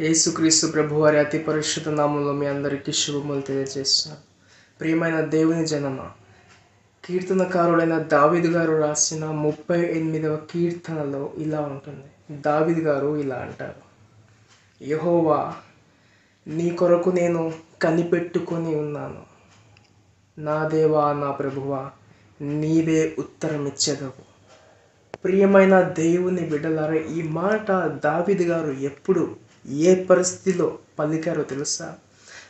యేసుక్రీస్తు ప్రభు వారి అతి పరిశుద్ధ నామంలో మీ అందరికీ శుభములు తెలియజేస్తున్నాను ప్రియమైన దేవుని జనమ కీర్తనకారుడైన దావిద్ గారు రాసిన ముప్పై ఎనిమిదవ కీర్తనలో ఇలా ఉంటుంది. దావిద్ గారు ఇలా అంటారు. యహోవా నీ కొరకు నేను కనిపెట్టుకొని ఉన్నాను. నా దేవా నా ప్రభువా నీవే ఉత్తరం ఇచ్చేదవు ప్రియమైన దేవుని బిడ్డలారా ఈ మాట దావిద్ గారు ఎప్పుడు ఏ పరిస్థితిలో పలికారో తెలుసా?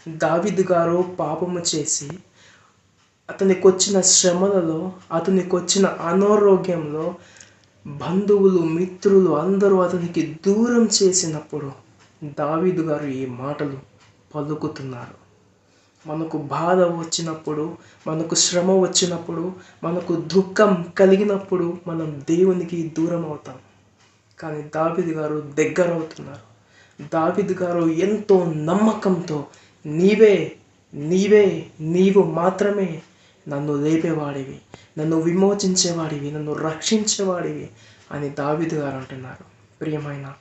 దావిద్ గారు పాపము చేసి అతనికి వచ్చిన శ్రమలలో అతనికి వచ్చిన అనారోగ్యంలో బంధువులు మిత్రులు అందరూ అతనికి దూరం చేసినప్పుడు దావీదు గారు ఈ మాటలు పలుకుతున్నారు. మనకు బాధ వచ్చినప్పుడు మనకు శ్రమ వచ్చినప్పుడు మనకు దుఃఖం కలిగినప్పుడు మనం దేవునికి దూరం అవుతాం. కానీ దావిద్ గారు దగ్గర అవుతున్నారు దావిద్ గారు ఎంతో నమ్మకంతో నీవే నీవే నీవు మాత్రమే నన్ను లేపేవాడివి నన్ను విమోచించేవాడివి నన్ను రక్షించేవాడివి అని దావిద్ గారు అంటున్నారు. ప్రియమైన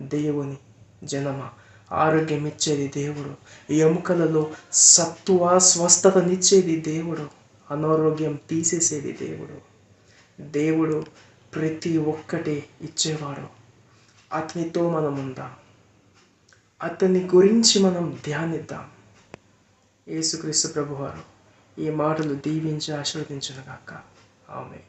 దేవుని జనమ ఆరోగ్యం ఇచ్చేది దేవుడు ఎముకలలో సత్వ స్వస్థతనిచ్చేది దేవుడు అనారోగ్యం తీసేసేది దేవుడు. దేవుడు ప్రతి ఒక్కటి ఇచ్చేవాడు. అతనితో మనం ఉందాం అతని గురించి మనం ధ్యానిద్దాం. యేసుక్రీస్తు ప్రభువారు ఈ మాటలు దీవించి ఆశీర్వదించును గాక ఆమె